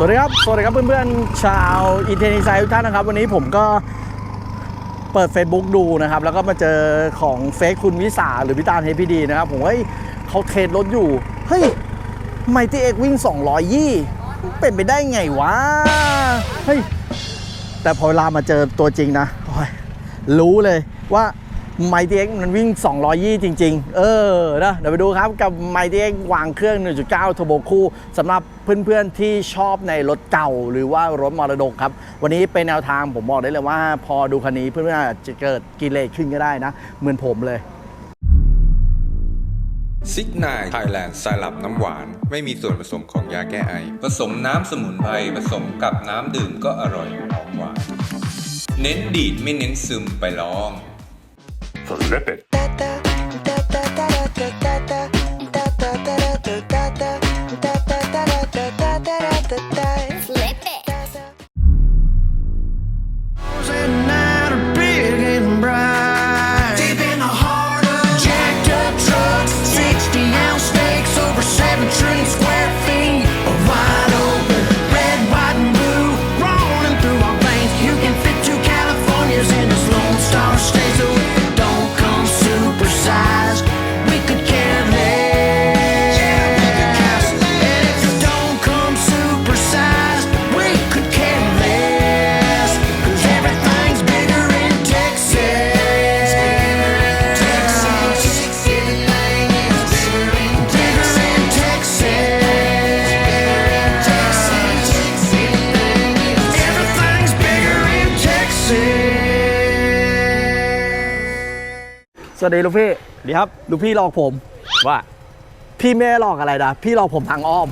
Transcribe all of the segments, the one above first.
สวัสดีครับ สวัสดีครับเพื่อนๆ ชาวอินเทอร์เน็ตไซทุกท่านนะครับ วันนี้ผมก็เปิด Facebook ดูนะครับ แล้วก็มาเจอของเฟซคุณวิสาหรือพิตาลเฮพีดีนะครับ ผมว่าเฮ้ยเขาเทรดรถอยู่ เฮ้ยไมตี้เอ็กวิ่ง 200ยี่เป็นไปได้ไงวะ เฮ้ย แต่พอเวลามาเจอตัวจริงนะรู้เลยว่า m ม t ี X มันวิ่ง200ยี่จริง ๆ เออนะเดี๋ยวไปดูครับกับ m ม t ี X วางเครื่อง 1.9เทอร์โบคู่สำหรับเพื่อนๆที่ชอบในรถเก่าหรือว่ารถมรดกครับ วันนี้เป็นแนวทางผมบอกได้เลยว่า พอดูคันนี้เพื่อนๆอาจจะเกิดกิเลสขึ้นก็ได้นะ เหมือนผมเลยซิกนายไทยแลนด์สลับน้ำหวาน ไม่มีส่วนผสมของยาแก้ไอ ผสมน้ำสมุนไพรผสมกับน้ำดื่มก็อร่อยหอมหวาน เน้นดีดไม่เน้นซึมไปลอง Flip it. วัสดีลูกพี่ดีครับลูกพี่หลอกผม ว่า พี่ไม่ได้หลอกอะไรนะพี่หลอกผมทางอ้อม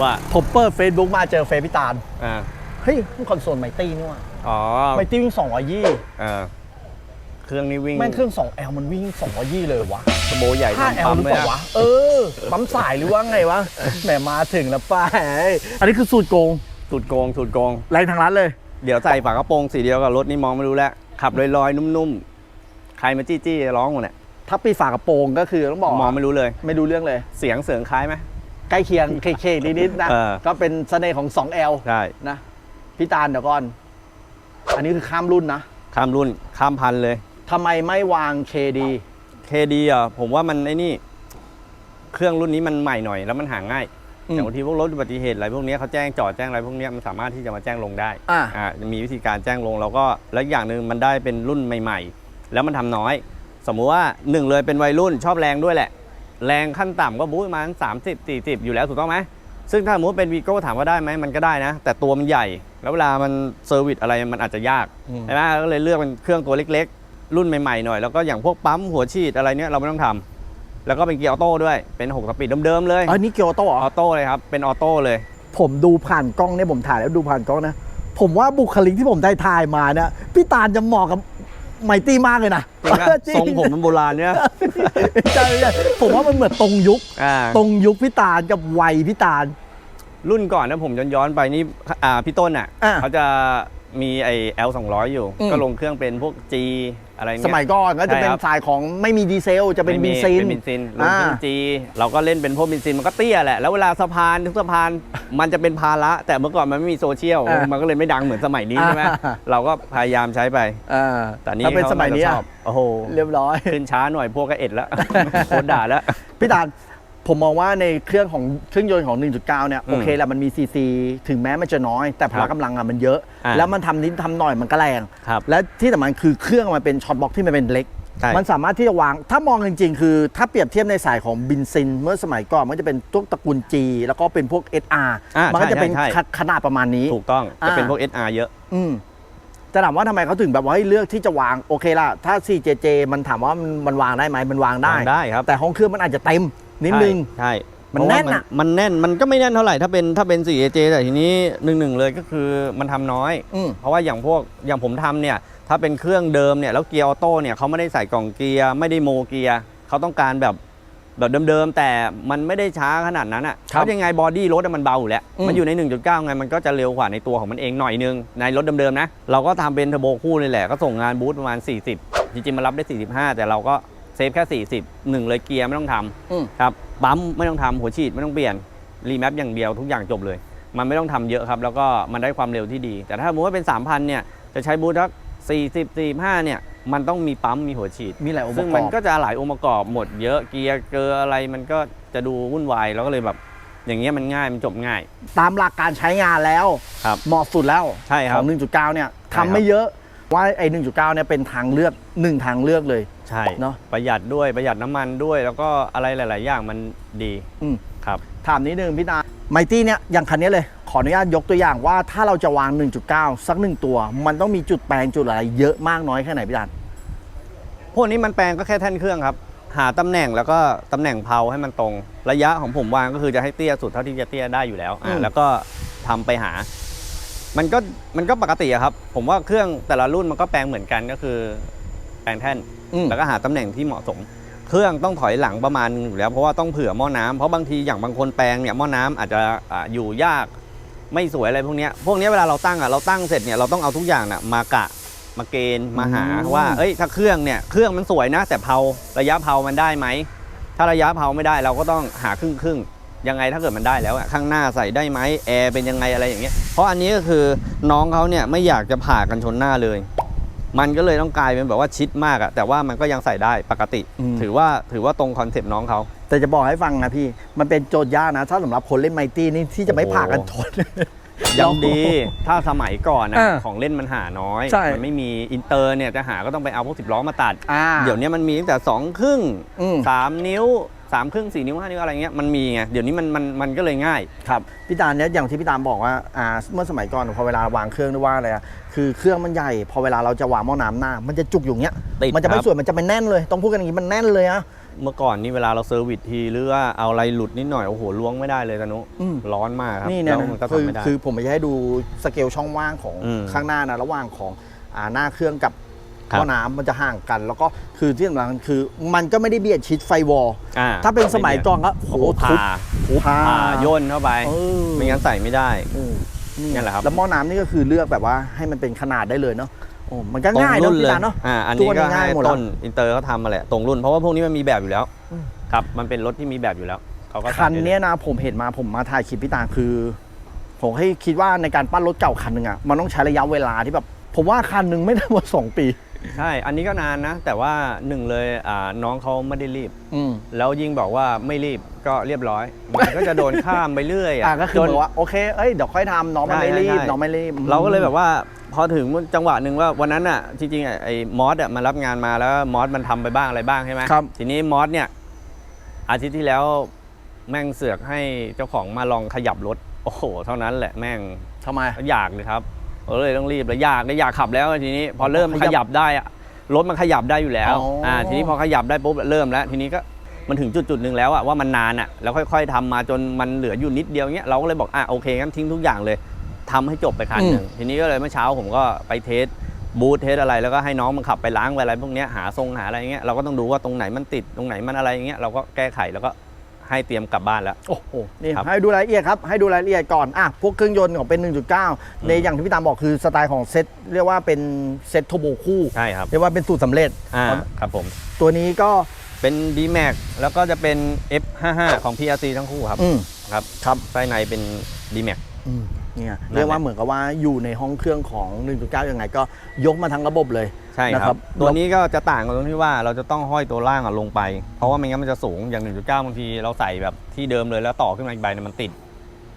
ว่า ผมเปิด Facebook มาเจอเฟซพิตาลอ่า เฮ้ยมันคอนโซลไมตี้นี่หว่าอ๋อไมตี้วิ่ง200ยี่อ่าเครื่องนี้วิ่งแม่งเครื่อง 2L มันวิ่ง200ยี่เลยวะสโบใหญ่ 5L ปั๊มหรือเลยเปล่าวะ เออ ปั๊มสายหรือว่าไงวะ แหมมาถึงแล้วป้าอันนี้คือสูตรโกง สูตรโกง สูตรโกง แรงทางร้านเลย เดี๋ยวใส่ฝากระโปรงสีเดียวกับรถนี่มองไม่รู้แล้ว ขับลอยๆ นุ่มๆ ใครมาจี้จี้ร้องหมดเนี่ย ถ้าปีฝากระโปรงก็คือต้องบอกมองไม่รู้เลย ไม่ดูเรื่องเลย เสียงเสียงคล้ายไหมใกล้เคียงเคๆนิดๆนะเออก็เป็นเสน่ห์ของ 2L ใช่นะพี่ตาลเดี๋ยวก่อน อันนี้คือข้ามรุ่นนะ ข้ามรุ่นข้ามพันเลยทำไมไม่วาง KD เคดีอะผมว่ามันไอ้นี่ เครื่องรุ่นนี้มันใหม่หน่อยแล้วมันหาง่ายอืมอย่างบางทีพวกรถอุบัติเหตุอะไรพวกเนี้ยเขาแจ้งจอดแจ้งอะไรพวกเนี้ยมันสามารถที่จะมาแจ้งลงได้อ่ามีวิธีการแจ้งลงแล้วก็แล้วอย่างหนึ่งมันได้เป็นรุ่นใหม่ ๆ แล้วมันทำน้อย สมมุติว่าหนึ่งเลยเป็นวัยรุ่นชอบแรงด้วยแหละ แรงขั้นต่ำก็บู๊ประมาณ30 40อยู่แล้วถูกต้องไหมซึ่งถ้าสมมติเป็นวีโก้ถามว่าได้ไหมมันก็ได้นะ แต่ตัวมันใหญ่ แล้วเวลามันเซอร์วิสอะไรมันอาจจะยากอืมใช่ไหมก็เลยเลือกเป็นเครื่องตัวเล็ก ๆ รุ่นใหม่ๆหน่อยแล้วก็อย่างพวกปั๊มหัวฉีดอะไรเนี้ยเราไม่ต้องทำแล้วก็เป็นเกียร์ออโต้ด้วยเป็น6สปีดเดิมๆเลยอันนี้เกียวโต้เหรอออโต้เลยครับเป็นออโต้เลย ผมดูผ่านกล้องเนี่ยผมถ่ายแล้วดูผ่านกล้องนะผมว่าบุคลิกที่ผมได้ถ่ายมาเนี่ยพี่ตาลจะเหมาะกับ ไมตี้มากเลยนะจริงปะจทรงผมมันโบราณเนี่ย ใช่ใช่ผมว่ามันเหมือนตรงยุค อ่า ตรงยุคพี่ตาลกับวัยพี่ตาล รุ่นก่อนนะผมย้อนย้อนๆไปนี่อ่าพี่ต้นอะอ่าเขาจะมีไอ L 2 0 0อยู่ อืมก็ลงเครื่องเป็นพวก G อะไรเงี้ยสมัยก่อนก็จะเป็นใช่ครับ สายของไม่มีดีเซล จะเป็นไม่บิมีนซิน เป็นบินซินลงเครื่องอ่า G เราก็เล่นเป็นพวกบินซินมันก็เตี้ยแหละ แล้วเวลาสะพานทุกสะพาน มันจะเป็นภาระ แต่เมื่อก่อนมันไม่มีโซเชียล อ่ามัมันก็เลยไม่ดังเหมือนสมัยนี้ใช่ไหมอ่า เราก็พยายามใช้ไป อ่าแต่นี่ถ้าเป็นสมัยนี้ขาอะชอบโอ้โห เรียบร้อย ขึ้นช้าหน่อยพวกก็เอ็ดแล้ว โคตรด่าแล้ว พี่ตาล ผมมองว่าในเครื่องของเครื่องยนต์ของ 1.9 เนี่ยอืมโอเคแหละมันมีซีซีถึงแม้มันจะน้อย แต่พละกำลังอะมันเยอะ อ่าแล้วมันทำนิดทำหน่อยมันก็แรง ครับและที่สำคัญคือเครื่องมันเป็นช็อตบล็อกที่มันเป็นเล็ก ใช่ มันสามารถที่จะวาง ถ้ามองจริง ๆ คือ ถ้าเปรียบเทียบในสายของบินซิน เมื่อสมัยก่อนมันก็จะเป็นพวกตระกูล G แล้วก็เป็นพวก SR อ่ามันก็จะเป็นใช่ใช่ขนาดประมาณนี้ ถูกต้องจะเป็นอ่าพวก SR เยอะ อืมจะถามว่าทำไมเขาถึงแบบว่าเฮ้ยเลือกที่จะวางโอเคล่ะ ถ้า 4JJ มันถามว่ามันมันวางได้ไหมมันวางได้ วางได้ครับแต่ห้องเครื่องมันอาจจะเต็ม นิดนึง ใช่มันเพราะว่าแน่นอะมันแน่นมันก็ไม่แน่นเท่าไหร่ถ้าเป็นถ้าเป็น 4AJ แต่ทีนี้หนึ่งหนึ่งเลยก็คือมันทำน้อยอืมเพราะว่าอย่างพวกอย่างผมทำเนี่ย ถ้าเป็นเครื่องเดิมเนี่ยแล้วเกียร์ออโต้เนี่ยเขาไม่ได้ใส่กล่องเกียร์ไม่ได้โมเกียร์เขาต้องการแบบแบบเดิมๆแต่มันไม่ได้ช้าขนาดนั้นอะครับเพราะยังไงบอดี้รถอะมันเบาอยู่แล้วอืมมันอยู่ใน 1.9 ไงมันก็จะเร็วกว่าในตัวของมันเองหน่อยนึง ในรถเดิมๆนะ เราก็ทำเป็นเทอร์โบคู่เลยแหละก็ส่งงานบูธประมาณ 40 จริงๆมันรับได้ 45 แต่เราก็ เซฟแค่ 40หนึ่งเลยเกียร์ไม่ต้องทำอืมครับปั๊มไม่ต้องทำหัวฉีดไม่ต้องเปลี่ยนรีแมปอย่างเดียวทุกอย่างจบเลย มันไม่ต้องทำเยอะครับ แล้วก็มันได้ความเร็วที่ดี แต่ถ้าสมมติว่าเป็น 3,000เนี่ยจะใช้บูทสัก40 45เนี่ยมันต้องมีปั๊มมีหัวฉีด มีหลายองค์ปซึ่งระกมันอบก็จะหลายองค์ประกอบหมดเยอะเกียร์เกลืออะไรมันก็จะดูวุ่นวายแล้วก็เลยแบบอย่างเงี้ยมันง่ายมันจบง่าย ตามหลักการใช้งานแล้ว ครับเหมาะสุดแล้วใช่คขรัอบง1.9 เนี่ยใช่ครับ ทำไม่เยอะว่าไอ้1.9 เนี่ยเป็นทางเลือกหนึ่งทางเลือกเลย ใช่เนอะประหยัดด้วยประหยัดน้ำมันด้วย แล้วก็อะไรหลาย ๆ อย่างมันดีอืมครับ ถามนิดนึงพี่ตาไมตี้เนี่ยอย่างคันนี้เลย ขออนุญาตยกตัวอย่างว่าถ้าเราจะวาง 1.9 สักหนึ่งตัว มันต้องมีจุดแปลงจุดอะไรเยอะมากน้อยแค่ไหนพี่ตาพวกนี้มันแปลงก็แค่แท่นเครื่องครับ หาตำแหน่งแล้วก็ตำแหน่งเพาให้มันตรง ระยะของผมวางก็คือจะให้เตี้ยสุดเท่าที่จะเตี้ยได้อยู่แล้วอือ่ามแล้วก็ทำไปหา มันก็มันก็ปกติอะครับ ผมว่าเครื่องแต่ละรุ่นมันก็แปลงเหมือนกันก็คือแป ลงแท่น อืม แล้วก็หาตำแหน่งที่เหมาะสม เครื่องต้องถอยหลังประมาณนึงอยู่แล้ว เพราะว่าต้องเผื่อหม้อน้ำเพราะบางทีอย่างบางคนแปลงเนี่ยหม้อน้ำอาจจะอ่าอยู่ยากไม่สวยอะไรพวกเนี้ยพวกเนี้ยเวลาเราตั้งอะเราตั้งเสร็จเนี่ยเราต้องเอาทุกอย่างน่ะมากะมาเกณฑ์มาหาอืม ว่าเอ้ยถ้าเครื่องเนี่ยเครื่องมันสวยนะ แต่เผาระยะเผามันได้ไหมถ้าระยะเผาไม่ได้เราก็ต้องหาครึ่งครึ่งๆยังไงถ้าเกิดมันได้แล้วอะข้างหน้าใส่ได้ไหมแอร์เป็นยังไงอะไรอย่างเงี้ยเพราะอันนี้ก็คือน้องเขาเนี่ยไม่อยากจะผ่ากันชนหน้าเลย มันก็เลยต้องกลายเป็นแบบว่าชิดมากอะแต่ว่ามันก็ยังใส่ได้ปกติ อืม ถือว่าถือว่าตรงคอนเซปต์น้องเขา แต่จะบอกให้ฟังนะพี่ มันเป็นโจทย์ยากนะ ถ้าสำหรับคนเล่นไมตี้นี่ที่จะไม่โอ้โหผ่ากันชนยังดี ถ้าสมัยก่อนนะอ่าของเล่นมันหาน้อย ใช่ มันไม่มีอินเตอร์เนี่ยจะหาก็ต้องไปเอาพวกสิบล้อมาตัด อ่า เดี๋ยวนี้มันมีตั้งแต่สองครึ่งอืมสามนิ้ว สามครึ่งสี่นิ้วห้านิ้วอะไรเงี้ยมันมีไงเดี๋ยวนี้มันมันมันก็เลยง่าย ครับพี่ตาลเนี่ยอย่างที่พี่ตาลบอกว่าอ่าเมื่อสมัยก่อนพอเวลาวางเครื่องด้วยว่าอะไรอะคือเครื่องมันใหญ่ พอเวลาเราจะวางหม้อน้ำหน้า มันจะจุกอยู่เงี้ยติดมันจะไม่ครับ สวยมันจะเป็นแน่นเลย ต้องพูดกันอย่างนี้มันแน่นเลยอะ เมื่อก่อนนี่เวลาเราเซอร์วิสทีหรือว่าเอาอะไรหลุดนิดหน่อยโอ้โหล้วงไม่ได้เลยตานุอืม ร้อนมากครับนี่เนี่ยแล้วมันก็คือทำไม่ได้ คือผมจะให้ดูสเกลช่องว่างของอืมข้างหน้านะระหว่างของอ่าหน้าเครื่องกับ ครับหม้อน้ำมันจะห่างกัน แล้วก็คือที่สำคัญคือ มันก็ไม่ได้เบียดชิดไฟวอลอ่ถ้าเป็นสมัยก่อนก็โอ้โอ้โหโหทุบผ่าผ่าผ่าย่นเข้าไปเออไม่งั้นใส่ไม่ได้โอ้นี่นั่นแหละครับแล้วหม้อน้ำนี่ก็คือเลือกแบบว่าให้มันเป็นขนาดได้เลยเนาะโอ้มันก็ง่ายตรเนาะรุ่นพี่เลยตาลเนาะอ่าอันตันี้วก็ง่ายให้หมดแล้วต้นอินเตอร์เขาทำมาแหละตรงรุ่นเพราะว่าพวกนี้มันมีแบบอยู่แล้วอืมครับมันเป็นรถที่มีแบบอยู่แล้วเขาก็ใส่คันได้เลยเนี้ยนะผมเห็นมาผมมาถ่ายคลิปพี่ตาลคือ ผมให้คิดว่าในการปั้นรถเก่าคันหนึ่งอะมันต้องใช้ระยะเวลาที่แบบผมว่าคันหนึ่งไม่ได้หมดสองปี ใช่ อันนี้ก็นานนะ แต่ว่าหนึ่งเลยอ่าน้องเขาไม่ได้รีบ อืม แล้วยิ่งบอกว่าไม่รีบก็เรียบร้อย มันก็จะโดนข้ามไปเรื่อยอะก็คือจน บอกว่าโอเค เอ้ยเดี๋ยวค่อยทำน้องมันไม่รีบใช่ใช่ น้องไม่รีบเราก็เลยแบบว่าพอถึงจังหวะหนึ่งว่าวันนั้นอะจริงๆอะไอ้มอสอะมารับงานมาแล้วมอสมันทำไปบ้างอะไรบ้างใช่ไหมครับ ทีนี้มอสเนี่ยอาทิตย์ที่แล้วแม่งเสือกให้เจ้าของมาลองขยับรถ โอ้โห เท่านั้นแหละแม่งทำไม อยากเลยครับ ก็เลยต้องรีบเลยอยากเลยอยากขับแล้วทีนี้ พอเริ่มขขยับยับได้อะรถมันขยับได้อยู่แล้วอ๋ออ่่าทีนี้พอขยับได้ปุ๊บเริ่มแล้ว ทีนี้ก็มันถึงจุดจุดๆหนึ่งแล้วอะว่ามันนานอะแล้วค่อย ๆทำมาจนมันเหลืออยู่นิดเดียวเงี้ยเราก็เลยบอกอะโอเคงั้นทิ้งทุกอย่างเลยทำให้จบไปคันหนึ่งทีนี้ก็เลยเมื่อเช้าผมก็ไปเทสบูทเทสอะไรแล้วก็ให้น้องมันขับไปล้างไปอะไรพวกเนี้ยหาทรงหาอะไรเงี้ยเราก็ต้องดูว่าตรงไหนมันติดตรงไหนมันอะไรเงี้ยเราก็แก้ไขแล้วก็ ให้เตรียมกลับบ้านแล้ว โอ้โหนี่ครับ ให้ดูรายละเอียดครับให้ดูรายละเอียดก่อนอะพวกเครื่องยนต์ของเป็น 1.9 ในอย่างที่พี่ตามบอกคือสไตล์ของเซ็ตเรียกว่าเป็นเซ็ตโทโบคู่ใช่ครับเรียกว่าเป็นสูตรสำเร็จ อ่าครับผมตัวนี้ก็เป็น d m a x แล้วก็จะเป็น F55 ของ PRC ทั้งคู่ครับอืมครับครับไส้ในเป็น d m a x อืม เนี่ยนั่นแหละเรียกว่าเหมือนกับว่าอยู่ในห้องเครื่องของ 1.9 ยังไงก็ยกมาทั้งระบบเลยใช่นะคครัรับบตัวนี้ก็จะต่างกันตรงที่ว่าเราจะต้องห้อยตัวล่างอะลงไป เพราะว่าไม่งั้นมันจะสูงอย่าง 1.9 บางทีเราใส่แบบที่เดิมเลยแล้วต่อขึ้นมาอีกใบเนี่ยมันติด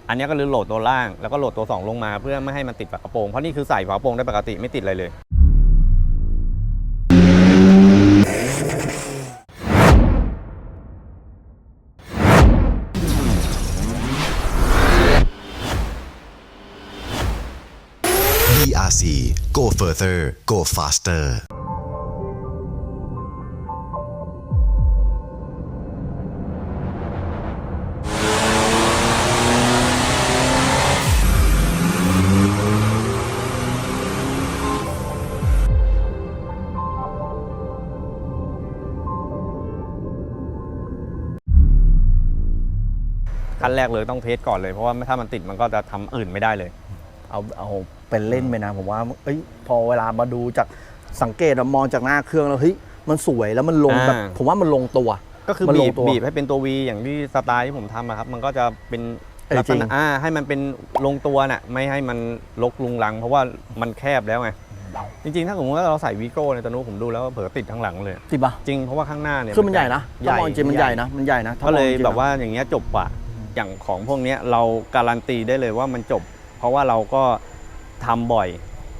อันนี้ก็เลยโหลดตัวล่างแล้วก็โหลดตัว 2 ลงมา เพื่อไม่ให้มันติดฝากระโปรงเพราะนี่คือใส่ฝากระโปรงได้ปกติไม่ติดอะไรเลย Go further Go faster ขั้นแรกเลยต้องเทสก่อนเลยเพราะว่าถ้ามันติดมันก็จะทำอื่นไม่ได้เลย เอาเอาเป็นเล่นไปนะ ผมว่าเอ้ยพอเวลามาดูจากสังเกตอะมองจากหน้าเครื่องแล้วเฮ้ยมันสวยแล้วมันลงแบบอ่าผมว่ามันลงตัว ก็คือมันลบีงบตัวบีบให้เป็นตัว V อย่างที่สไตล์ที่ผมทำอะครับ มันก็จะเป็นเออลักจริษงณะอ่าให้มันเป็นลงตัวน่ะไม่ให้มันลกลุงลัง เพราะว่ามันแคบแล้วไงจริงๆ ถ้าสมมติว่าเราใส่วีโก้ในตอนนู้นผมดูแล้วเผลอติดทั้งหลังเลยจริงปะจริงเพราะว่าข้างหน้าเนี่ยคือมันใหญ่นะใหถ้าญ่มองจริงมันใหญ่นะมันใหญ่นะถ้ก็เลยมองจริงแบบว่าอย่างเงี้ยจบกว่าอย่างของพวกเนี้ยเราการันตีได้เลยว่ามันจบ เพราะว่าเราก็ทำบ่อย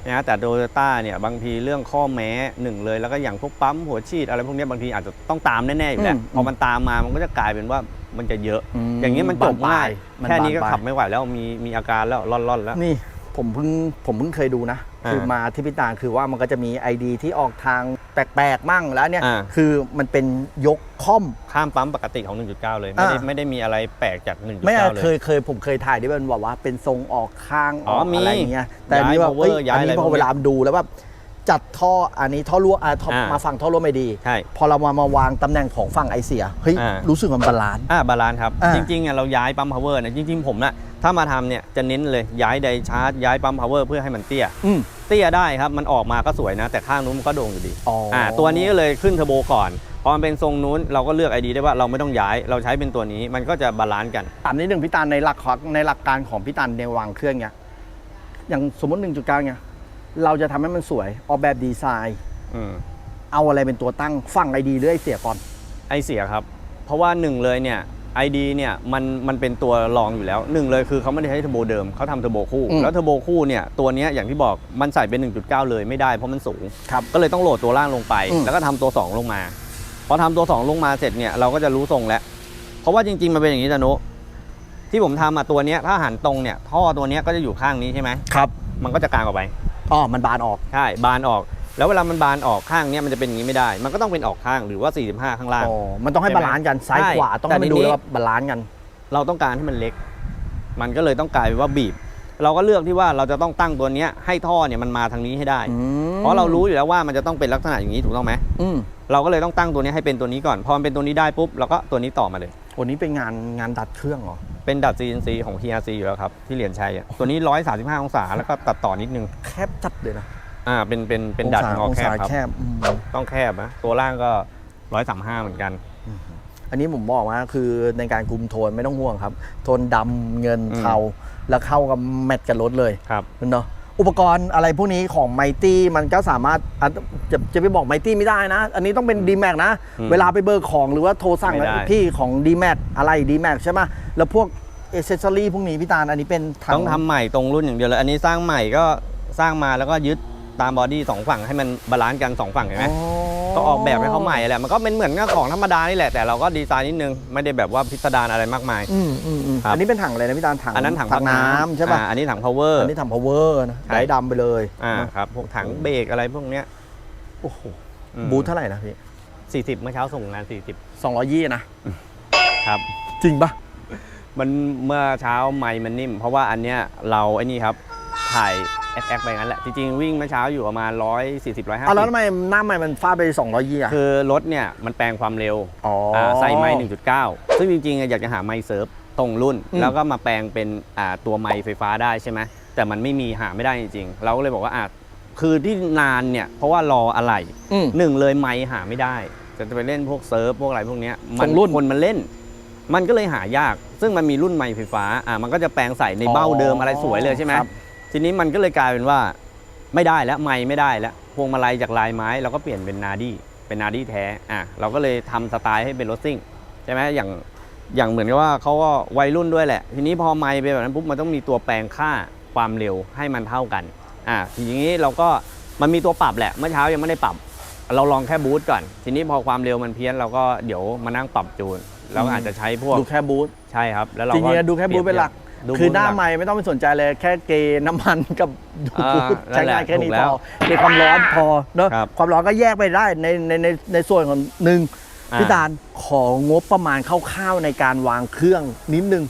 นะแต่โตโยต้าเนี่ยบางทีเรื่องข้อแม้หนึ่งเลย แล้วก็อย่างพวกปั๊มหัวฉีดอะไรพวกเนี้ยบางทีอาจจะต้องตามแน่ๆอยู่แล้วพอมันตามมามันก็จะกลายเป็นว่ามันจะเยอะมอย่างนี้มันจบง่ายมัแค่นี้ก็บาปลายขับไม่ไหวแล้วมีมีอาการแล้วร่อนๆแล้วนี่ผมเพิ่งผมเพิ่งเคยดูนะอ่าคือมาที่พิตานคือว่ามันก็จะมี ID ที่ออกทาง แปลกๆมั่งแล้วเนี่ยอ่า คือมันเป็นยกค่อม ข้ามปั๊มปกติของ 1.9 เลย ไม่ได้อ่า ไม่ได้มีอะไรแปลกจาก 1.9 ไม่อะเลยเคยเคยผมเคยถ่ายที่มันบอกว่าเป็นทรงออกข้างออ๋ออกมีอะไรอย่างเงี้ยแต่อันนี้ย้ายแบบ power เอ้ยย้ายอันนี้อะไรพพอวกเนี้ยเวลาดูแล้วแบบจัดท่ออันนี้ท่อรั่วอ่าท่ออ่าม มาฝั่งท่อรั่วไม่ดี ใช่ พอเรามามาวางตำแหน่งของฝั่งไอเสียเฮ้ยอ่ารู้สึกมันบาลานซ์ อ่าบาลานซ์ครับ อ่า จริงๆอะเราย้ายปั๊มพาวเวอร์เนี่ยจริง ๆ ผมนะถ้ามาทำเนี่ยจะเน้นเลยย้ายไดชาร์จย้ายปั๊มพาวเวอร์เพื่อให้มันเตี้ย อืมเตี้ยได้ครับ มันออกมาก็สวยนะ แต่ข้างนู้นมันก็โด่งอยู่ดีอ๋ออ่าตัวนี้ก็เลยขึ้นเทอร์โบก่อน พอมันเป็นทรงนู้นเราก็เลือกไอดีได้ว่าเราไม่ต้องย้าย เราใช้เป็นตัวนี้มันก็จะบาลานซ์กันถามนิดหนึ่งพี่ตันในหลักของในหลักการของพี่ตันในวางเครื่องเนี่ยอย่างสมมติ 1.9เนี่ยเราจะทำให้มันสวยออกแบบดีไซน์ อืม เอาอะไรเป็นตัวตั้งฝั่งไอดีหรือไอเสียก่อน ไอเสียครับ เพราะว่าหนึ่งเลยเนี่ย ไอดีเนี่ยมันมันเป็นตัวรองอยู่แล้วหนึ่งเลยคือเขาไม่ได้ใช้เทอร์โบเดิมเขาทำเทอร์โบคู่อืมแล้วเทอร์โบคู่เนี่ยตัวเนี้ยอย่างที่บอกมันใส่เป็น 1.9 เลยไม่ได้เพราะมันสูง ครับก็เลยต้องโหลดตัวล่างลงไป อืม แล้วก็ทำตัว 2 ลงมาพอทำตัว 2 ลงมาเสร็จเนี่ยเราก็จะรู้ทรงแล้ว เพราะว่าจริง ๆ มันเป็นอย่างนี้จานุที่ผมทำอะตัวเนี้ยถ้าหันตรงเนี่ยท่อตัวเนี้ยก็จะอยู่ข้างนี้ใช่ไหมครับมันก็จะกางออกไป อ๋อมันบานออก ใช่บานออก แล้วเวลามันบานออกข้างเนี้ยมันจะเป็นอย่างนี้ไม่ได้ มันก็ต้องเป็นออกข้างหรือว่า 45 ข้างล่าง อ๋อ มันต้องให้ใช่ไหมบาลานซ์กันซ้ายใช่ขวาต้องแต่ให้มันทีดูนี้ แล้วว่าบาลานซ์กัน เราต้องการให้มันเล็ก มันก็เลยต้องกลายเป็นว่าบีบ เราก็เลือกที่ว่าเราจะต้องตั้งตัวเนี้ยให้ท่อเนี่ยมันมาทางนี้ให้ได้อืมเพราะเรารู้อยู่แล้วว่ามันจะต้องเป็นลักษณะอย่างนี้ถูกต้องไหมอืมเราก็เลยต้องตั้งตัวนี้ให้เป็นตัวนี้ก่อน พอมันเป็นตัวนี้ได้ปุ๊บเราก็ตัวนี้ต่อมาเลย วันนี้เป็นงานงานดัดเครื่องเหรอ เป็นดัด CNC ของ TRC อยู่แล้วครับที่เหรียญชัยอะตัวนี้ 135 องศาแล้วก็ตัดต่อนิดนึง แคบจัดเลยนะ อ่าเป็นเป็นเป็นดัดองศางอองแคบศาครับ แคบอืมต้องแคบนะตัวล่างก็135เหมือนกัน อันนี้ผมบอกว่าคือในการคุมโทนไม่ต้องห่วงครับ โทนดำเงินอืม เทาแล้วเข้ากับแมทกับรถเลยครับ เนาะอุปกรณ์อะไรพวกนี้ของไมตี้มันก็สามารถอะจะจะไปบอกไมตี้ไม่ได้นะ อันนี้ต้องเป็น d m a x นะ อืมเวลาไปเบิกของหรือว่าโทรสั่งไม่ได้ พี่ของ d m a x อะไร d m a x ใช่ไหมแล้วพวกเอเซสซอรี่พวกนี้พี่ตาลอันนี้เป็นถัต้องทำใหม่ตรงรุ่นอย่างเดียวเลย อันนี้สร้างใหม่ก็สร้างมาแล้วก็ยึด ตามบอดี้สองฝั่งให้มันบาลานซ์กันสองฝั่งเห็นไหมก็ออกแบบให้เขาใหม่แหละมันก็เป็นเหมือนกับของธรรมดานี่แหละแต่เราก็ดีไซน์นิดนึงไม่ได้แบบว่าพิสดารอะไรมากมาย อืมอืมอืมครับ อันนี้เป็นถังอะไรนะพี่ตาลถังอันนั้นถังพักน้ำใช่ป่ะอ่าอันนี้ถัง power อันนี้ถัง power นะใช่ ได้ดำไปเลยอ่าครับพวกถังเบรกอะไรพวกเนี้ยโอ้โหอืมบูทเท่าไหร่นะพี่40เมื่อเช้าส่งงานสองร้อยยี่นะ40ครับ จริงปะมันเมื่อเช้าไมค์มันนิ่ม เพราะว่าอันเนี้ยเราไอ้นี่ครับ ถ่าย FX ไปงั้นแหละ จริง ๆ วิ่งเมื่อเช้าอยู่ประมาณ 140 150เอาแล้วทำไมหน้าใหม่มันฟาดไปสองร้อยยี่อะคือรถเนี่ยมันแปลงความเร็วอ๋ออ่าใส่ไมค์1.9 ซึ่งจริงๆอะอยากจะหาไมค์เซิร์ฟตรงรุ่นอืมแล้วก็มาแปลงเป็นอ่าตัวไมค์ไฟฟ้าได้ใช่ไหมแต่มันไม่มีหาไม่ได้จริงๆ เราก็เลยบอกว่าอะคือที่นานเนี่ยเพราะว่ารออะไรอืม หนึ่งเลยไมค์หาไม่ได้ จะไปเล่นพวกเซิร์ฟพวกอะไรพวกเนี้ยมัตรงรุ่นคนมันเล่น มันก็เลยหายาก ซึ่งมันมีรุ่นไมค์ไฟฟ้าอะมันก็จะแปลงใส่ในเบ้าเดิมอะไรสวยเลยใช่ไหม ครับ ทีนี้มันก็เลยกลายเป็นว่าไม่ได้แล้วไม่ไม่ได้แล้วพวงมาลัยจากลายไม้เราก็เปลี่ยนเป็นนาดี้เป็นนาดี้แท้อะเราก็เลยทำสไตล์ให้เป็นรถซิ่งใช่ไหมอย่างอย่างเหมือนกับว่าเขาก็วัยรุ่นด้วยแหละ ทีนี้พอไม้ไปแบบนั้นปุ๊บมันต้องมีตัวแปลงค่าความเร็วให้มันเท่ากันอะทีนี้เราก็มันมีตัวปรับแหละเมื่อเช้ายังไม่ได้ปรับ เราลองแค่บูทก่อน ทีนี้พอความเร็วมันเพี้ยนเราก็เดี๋ยวมานั่งปรับจูนเราก็อาจจะใช้พวกดูแค่บูธใช่ครับแล้วเราจก็ริงๆดูแค่บูธเป็นหลัก ดูคือหน้าบูธเป็ใหม่ไม่ต้องไปสนใจเลยแค่เกณฑ์น้ำมันกับดูอ่าบูธนั่ใช้นแหละงานแค่นี้ถูกแล้พวอเกณฑ์ความร้อนพอเนอะครับความร้อนก็แยกไปได้ในในในในส่วนของหนึ่งอ่าพี่ตาลของบประมาณคร่าวๆในการวางเครื่องนิดนึง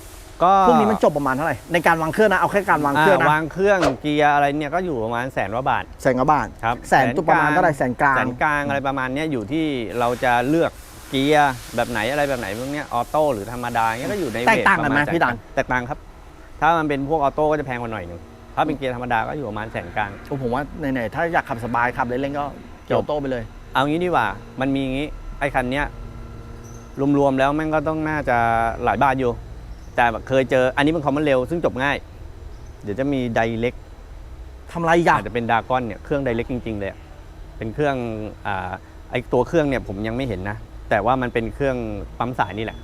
ก็พวกนี้มันจบประมาณเท่าไหร่ในการวางเครื่องนะเอาแค่การวางเครื่องอ่านะวางเครื่องเกียร์อะไรเนี่ยก็อยู่ประมาณแสนกว่าบาทแสนกว่าบาทครับแสนตัวประมาณเท่าไหร่แสนกลางแสนกลางอะไรประมาณเนี้ยอยู่ที่เราจะเลือกเกียร์แบบไหนอะไรแบบไหนพวกเนี้ยออโต้หรือธรรมดาเงี้ยก็อยู่ในแตกต่างเรทกันไหมประณพี่ดันแตกต่างครับ ถ้ามันเป็นพวกออโต้ก็จะแพงกว่าหน่อยหนึงถ้าเป็นเกียร์ธรรมดาก็อยู่ประมาณแสนกลาง โอ้ผมว่าไหนๆถ้าอยากขับสบายขับเล่นๆก็เกียวโต้ไปเลย เอางี้ดีกว่า มันมีงี้ ไอ้คันเนี้ยรวมๆแล้วแม่งก็ต้องน่าจะหลายบาทอยู่ แต่เคยเจอ อันนี้เป็นคอมมอนเร็ว ซึ่งจบง่าย เดี๋ยวจะมีไดเล็กทำอะไรอีกอะอาจจะเป็นดากอนเนี่ย เครื่องไดเล็กจริง ๆ เลยอะเป็นเครื่องอ่าไอตัวเครื่องเนี่ยผมยังไม่เห็นนะ แต่ว่ามันเป็นเครื่องปั๊มสายนี่แหละ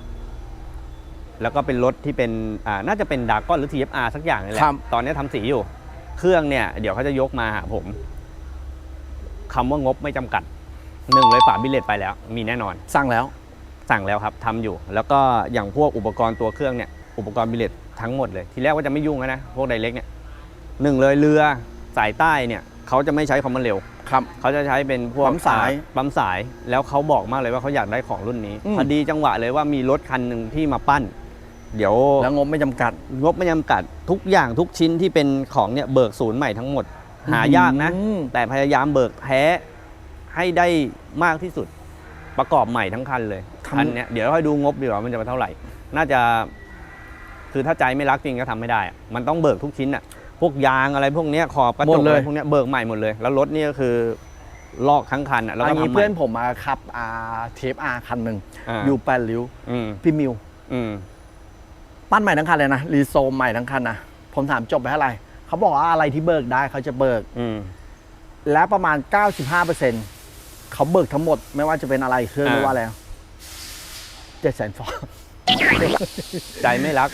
แล้วก็เป็นรถที่เป็นอ่าน่าจะเป็นดากอนหรือ TFR สักอย่างนี่แหละครับ ตอนนี้ทำสีอยู่ เครื่องเนี่ยเดี๋ยวเขาจะยกมาหาผมคำว่างบไม่จำกัดหนึ่งเลยฝาบิลเลตไปแล้ว มีแน่นอน สั่งแล้ว สั่งแล้วครับทำอยู่ แล้วก็อย่างพวกอุปกรณ์ตัวเครื่องเนี่ยอุปกรณ์บิลเลตทั้งหมดเลย ทีแรกว่าจะไม่ยุ่งแล้วนะพวกไดเล็กเนี่ยหนึ่งเลยเรือสายใต้เนี่ยเขาจะไม่ใช้คอมมอนเร็ว ครับ เขาจะใช้เป็นพวกปั๊มสายอ่ปั๊มสายแล้วเขาบอกมากเลยว่าเขาอยากได้ของรุ่นนี้อืม พอดีจังหวะเลยว่ามีรถคันหนึ่งที่มาปั้น เดี๋ยวแล้วงบไม่จำกัด งบไม่จำกัดทุกอย่างทุกชิ้นที่เป็นของเนี่ยเบิกศูนย์ใหม่ทั้งหมด หายากนะ อืม แต่พยายามเบิกแท้ให้ได้มากที่สุด ประกอบใหม่ทั้งคันเลยทำ คันเนี้ยเดี๋ยวค่อยดูงบดีกว่ามันจะมาเท่าไหร่ น่าจะ คือถ้าใจไม่รักจริงก็ทำไม่ได้อะมันต้องเบิกทุกชิ้นอะพวกยางอะไรพวกเนี้ยขอบกระหมจดกเลอะไรยพวกเนี้ยเบิกใหม่หมดเลย แล้วรถนี่ก็คือลอกทั้งคันอะแล้วอัก็นนี้ทำใหม่เพื่อนผมมาขับอาเทปอาคันหนึ่งอ่าอยู่แปดริ้วอืมพี่มิว อืม ปั้นใหม่ทั้งคันเลยนะรีโซมใหม่ทั้งคันนะผมถามจบไปเท่าไหร่เขาบอกว่าอะไรที่เบิกได้เขาจะเบิก อืม และประมาณ 95%เขาเบิกทั้งหมดไม่ว่าจะเป็นอะไรเครื่องอ่า ไม่ว่าแล้วเจ็ดแสนฟองใจไม่รัก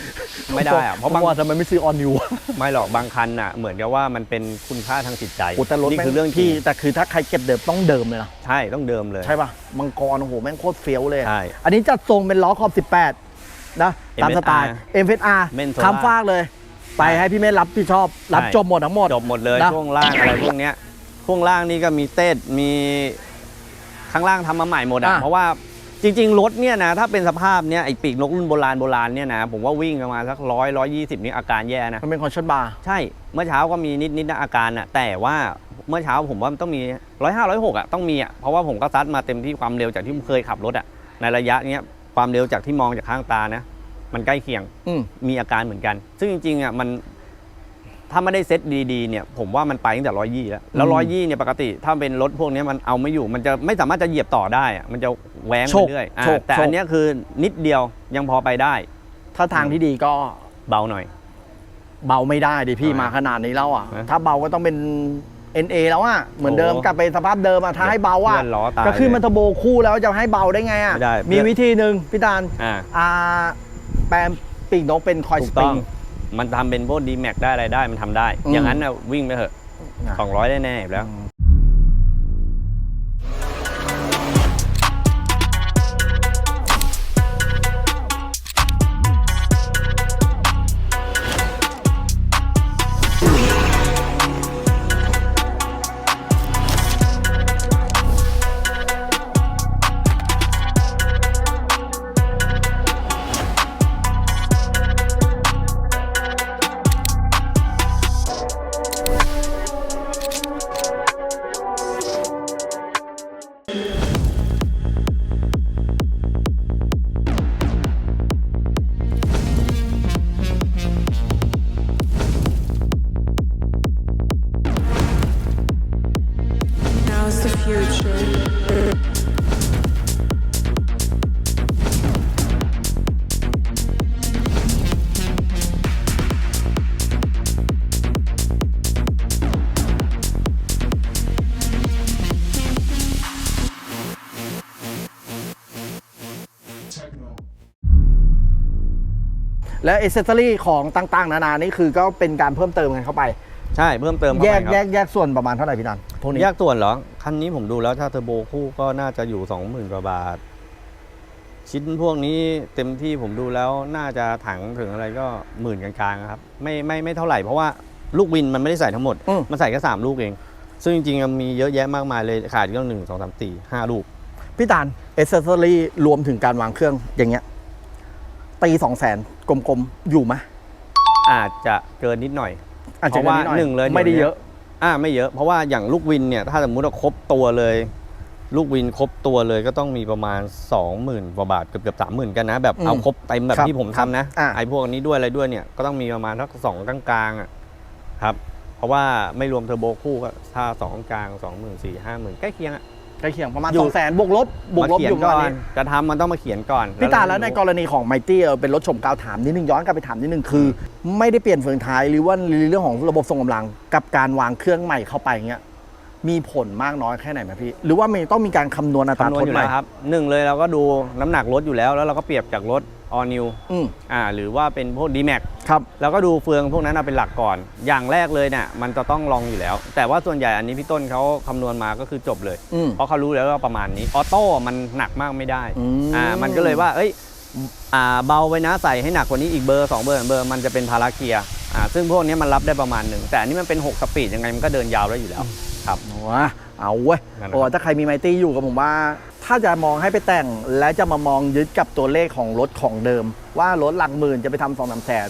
ไม่ได้อะเพราะบางว่าทำไมไม่ซื้อออนนิว ไม่หรอกบางคันอะเหมือนกับว่ามันเป็นคุณค่าทางจิตใจโอ้แต่รถนี่แม่คือเรื่องจริพี่งแต่คือถ้าใครเก็บเดิมต้องเดิมเลยนะ ใช่ต้องเดิมเลย ใช่ป่ะ มังกร โอ้โห แม่งโคตรเฟี้ยวเลยใช่ อันนี้จัดทรงเป็นล้อขอบ18 นะตามสไตล์ MFR เม่นโซล่า คำฟากเลย ไปให้พี่เมธรับผิดชอบ รับใช่จบหมดทั้งหมด จบหมดเลยนะ ช่วงล่างอะไรพวกเนี้ยช่วงล่างนี่ก็มีเต้ดมีข้างล่างทำมาใหม่หมดอะอะ เพราะว่าจริง ๆ รถเนี่ยนะถ้าเป็นสภาพเนี้ยไอปีกนกรุ่นโบราณโบราณเนี่ยนะผมว่าวิ่งประมาณสักร้อยร้อยยี่สิบนี่อาการแย่นะ มันเป็นคอนชั่นบาร์ ใช่ เมื่อเช้าก็มีนิดนิดๆนะอาการอะ แต่ว่าเมื่อเช้าผมว่ามันต้องมีร้อยห้าร้อยหกอะต้องมีอะ เพราะว่าผมก็ซัดมาเต็มที่ความเร็วจากที่ผมเคยขับรถอะ ในระยะเนี้ย ความเร็วจากที่มองจากข้างตานะ มันใกล้เคียงอืม มีอาการเหมือนกัน ซึ่งจริงๆอะมันถ้าไม่ได้เซ็ตดีๆเนี่ย ผมว่ามันไปตั้งแต่ร้อยยี่แล้วแล้วอืมร้อยยี่เนี่ยปกติถ้าเป็นรถพวกเนี้ยมันเอาไม่อยู่ มันจะไม่สามารถจะเหยียบต่อได้อะมันจะแหวงโชไปกเรื่อยอ่าโชกแต่โชกอันเนี้ยคือนิดเดียวยังพอไปได้ถ้าทางที่ดีก็เบาหน่อย เบาไม่ได้ดิพี่ใช่มาขนาดนี้แล้วอะ นะ ถ้าเบาก็ต้องเป็น NA แล้วอะเหมือนเดิมโอ้กลับไปสภาพเดิมอะถ้าให้เบาอะเพื่อนล้อตายก็ขึ้นเลยมันเทอร์โบคู่แล้วจะให้เบาได้ไงอะไม่ได้มีเพื่อนวิธีหนึ่งพี่ตาลอ่าอ่าแปลงปีกนกเป็นคอยถูสกปริต้องงมันทำเป็นพวกดีแม็กได้อะไรได้มันทำได้อืมอย่างนั้นน่ะวิ่งไปเถอะอะสองร้อยได้แน่อยู่แล้ว แล้วเอเซสซอรี่ของต่างๆ นานานี่คือก็เป็นการเพิ่มเติมกันเข้าไป ใช่เพิ่มเติมเข้าแยไปกครับแยกแยกส่วนประมาณเท่าไหร่พี่นันพวกนี้แยกส่วนเหรอ คันนี้ผมดูแล้วถ้าเทอร์โบคู่ก็น่าจะอยู่ 20,000 กว่าบาท ชิ้นพวกนี้เต็มที่ผมดูแล้วน่าจะถังถึงอะไรก็หมื่นกลางๆอะครับไม่ไม่ไม่เท่าไหร่เพราะว่าลูกวินมันไม่ได้ใส่ทั้งหมด อืมมันใส่แค่สามลูกเอง ซึ่งจริงๆอะมีเยอะแยะมากมายเลยขาดก็หนึ่งสองสามสี่ห้าลูก พี่ตาลเอเซสซอรี่รวมถึงการวางเครื่องอย่างเงี้ยตีสองแสน กลมๆ อยู่ไหมอาจจะเกินนิดหน่อยอาจเพจะราะว่าดอยหนึ่งเลยไม่ได้ดี๋วนี้เยอะ อ่าไม่เยอะ เพราะว่าอย่างลูกวินเนี่ย ถ้าสมมุติว่าครบตัวเลย ลูกวินครบตัวเลยก็ต้องมีประมาณ 20,000กว่าบาทเกือบเกือบสามหมื่นกันนะ แบบอืมเอาครบเต็มแบบครับที่ผมทำนะอ่า ไอ้พวกนี้ด้วยอะไรด้วยเนี่ยก็ต้องมีประมาณสักสองกลางๆอะครับ เพราะว่าไม่รวมเทอร์โบคู่ก็ถ้าสองกลางสองหมื่นสี่ห้าหมื่นใกล้เคียงอะ ใกล้เคียงประมาณอยู่2 0 0 0 0 0บวกลบบวกลบมาเขียอนยู่ประก่มาอณนนี้จะทำมันต้องมาเขียนก่อนพี่ตาแล้วในกรณีของไมตี้เป็นรถชมกาวถามนิดนึงย้อนกลับไปถามนิดนึงคือ ไม่ได้เปลี่ยนเฟืองท้ายหรือว่าเรื่องของระบบส่งกำลังกับการวางเครื่องใหม่เข้าไปเงี้ย มีผลมากน้อยแค่ไหนไหมพี่ หรือว่ามันต้องมีการคำนวณอัตราคำนวทณดอยู่ใหม่แล้วครับหนึ่งเลยเราก็ดูน้ำหนักรถอยู่แล้ว แล้วเราก็เปรียบจากรถ all new อืมอ่าหรือว่าเป็นพวก d m a x ครับ เราก็ดูเฟืองพวกนั้นเอาเป็นหลักก่อน อย่างแรกเลยเนี่ยมันจะต้องลองอยู่แล้ว แต่ว่าส่วนใหญ่อันนี้พี่ต้นเขาคำนวณมาก็คือจบเลย อืม เพราะเขารู้แล้วว่าประมาณนี้ ออโต้มันหนักมากไม่ได้อืมอ่ามันก็เลยว่า เอ้ยอ่าเบาไปนะใส่ให้หนักกว่านี้อีกเบอร์สองเบอร์สามเบอร์มันจะเป็นพาราเกียร์อ่าซึ่งพวกนี้มันรับได้ประมาณหนึ่งแต่อันนี้มันเป็น 6 สปีดยังไงมันก็เดินยาวได้อยู่แล้ว ครับว้าเอาเว้ยนั่นแหละโอ้ถ้าใครมีไมตี้อยู่กับผมว่า ถ้าจะมองให้ไปแต่งและจะมามองยึดกับตัวเลขของรถของเดิม ว่ารถหลักหมื่นจะไปทำสองสามแสน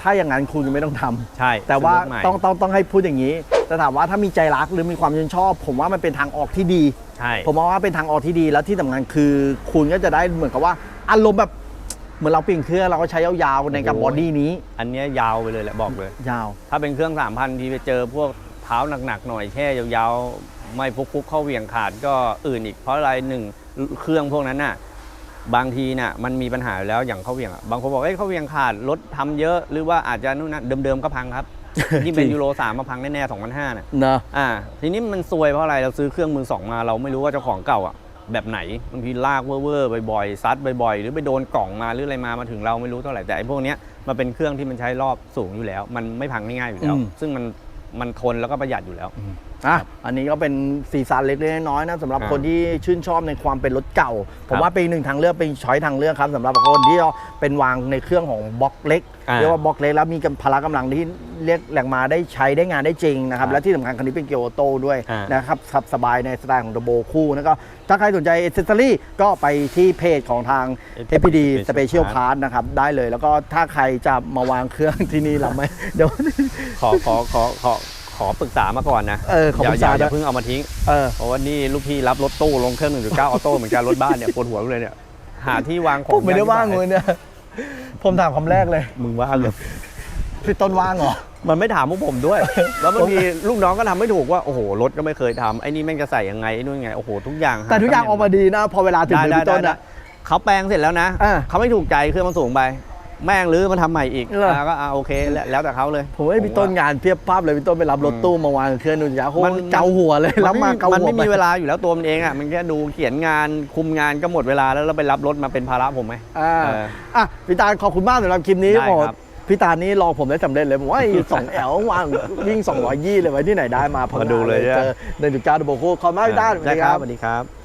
ถ้าอย่างนั้นคุณไม่ต้องทำ ใช่แต่ว่าซื้รถใหม่ต้องต้องต้องให้พูดอย่างนี้ แต่ถามว่าถ้ามีใจรักหรือมีความชื่นชอบ ผมว่ามันเป็นทางออกที่ดี ใช่ ผมมองว่าเป็นทางออกที่ดีแล้วที่สำคัญคือ คุณก็จะได้เหมือนกับว่าอารมณ์แบบเหมือนเราเปลี่ยนเครื่องเราก็ใช้ยาวๆในกับบอดี้นี้อันเนี้ยยาวไปเลยแหละบอกเลย ยาว ถ้าเป็นเครื่อง 3,000 ที่ไปเจอพวก เท้าหนักๆหน่อยแช่ยาวๆ ไม่ฟุกๆเข้าเหวี่ยงขาดก็อื่นอีกเพราะอะไรหนึ่งเครื่องพวกนั้นน่ะบางทีน่ะมันมีปัญหาอยู่แล้วอย่างเข้าเหวี่ยงอะบางคนบอกเอ้ยเข้าเหวี่ยงขาดรถทำเยอะหรือว่าอาจจะนู่นนั่นเดิมๆก็พังครับยิ่งเป็นจริงยูโร3มาพังแน่ๆ2,500น่ะเนอะอ่าทีนี้มันซวยเพราะอะไรเราซื้อเครื่องมือสองมาเราไม่รู้ว่าเจ้าของเก่าอะแบบไหนบางทีลากเว่อร์ๆบ่อยๆซัดบ่อยๆ หรือไปโดนกล่องมาหรืออะไรมามาถึงเราไม่รู้เท่าไหร่แต่ไอ้พวกเนี้ยมันเป็นเครื่องที่มันใช้รอบสูงอยู่แล้ว มันไม่พังง่ายๆอยู่แล้วอืมซึ่งมัน มันทนแล้วก็ประหยัดอยู่แล้ว อะอันนี้ก็เป็นสีสันเล็กๆน้อยๆนะสำหรับอ่าคนที่ชื่นชอบในความเป็นรถเก่าผครัมบว่าเป็นอีกหนึ่งทางเลือกเป็นช้อยทางเลือกครับสำหรับคนที่เป็นวางในเครื่องของบล็อกเล็กอ่าเรียกว่าบล็อกเล็กแล้วมีกำพละกำลังที่เรียกแหล่งมาได้ใช้ได้งานได้จริงนะครับครับและที่สำคัญคันนี้เป็นเกียร์ออโต้ด้วยอ่านนะครับขับสบายในสไตล์ของ t โบคู่แล้วก็ถ้าใครสนใจเอเซอรี่ก็ไปที่เพจของทาง FPD Special Part นะครับได้เลย แล้วก็ถ้าใครจะมาวางเครื่องที่นี่เราไหมเดี๋ยวขอขอขอขอ ขอปรึกษามาก่อนนะเออขอปรึกษาย่อย่าอย่านะเพิ่งเอามาทิ้งเออเพราะว่านี่ลูกพี่รับรถตู้ลงเครื่อง1.9ออโต้เหมือนกันรถบ้านเนี่ยปวดหัวเลยเนี่ยหาที่วางของผมไม่ได้ว่างเลยเนี่ยผมถามคำแรกเลย มึงว่างเลยพี่ต้นว่างเหรอมันไม่ถามพวกผมด้วย แล้วบางทีลูกน้องก็ทำไม่ถูกว่า โอ้โห รถก็ไม่เคยทำไอ้นี่แม่งจะใส่ยังไงไอ้นู่นไง โอ้โห ทุกอย่างหแต่ทุกอย่างออกมาดีนะ พอเวลาถึงได้มือได้พี่ต้นได้อะเขาแปลงเสร็จแล้วนะอ่าเขาไม่ถูกใจเครื่องมันสูงไป แม่งรื้อมาทำใหม่อีกเหรอ อ่าก็อ่าโอเคแล้วแล้วแต่เขาเลยผมว่าพี่ต้นงานเพียบภาพเลยพี่ต้นไปรับรถตู้มาวางเครื่องนูนยาโคมันเกาหัวเลยรับมาเกาหัวมันไม่มีปเวลาอยู่แล้วตัวมันเองอะมันแค่ดูเขียนงานคุมงานก็หมดเวลาแล้วเราไปรับรถมาเป็นภาระผมไหม อ่าเอออะพี่ตาลขอบคุณมากสำหรับคลิปนี้ได้โอ้ครับพี่ตาลนี่รอผมได้สำเร็จเลยผมว่าสองแอลวางวิ่ง200ยี่เลยไว้ที่ไหนได้มาพังมาดูเลยเจอเดินจุดการโบโคขอบคุณมากพี่ตาลได้ครับสวัสดีครับ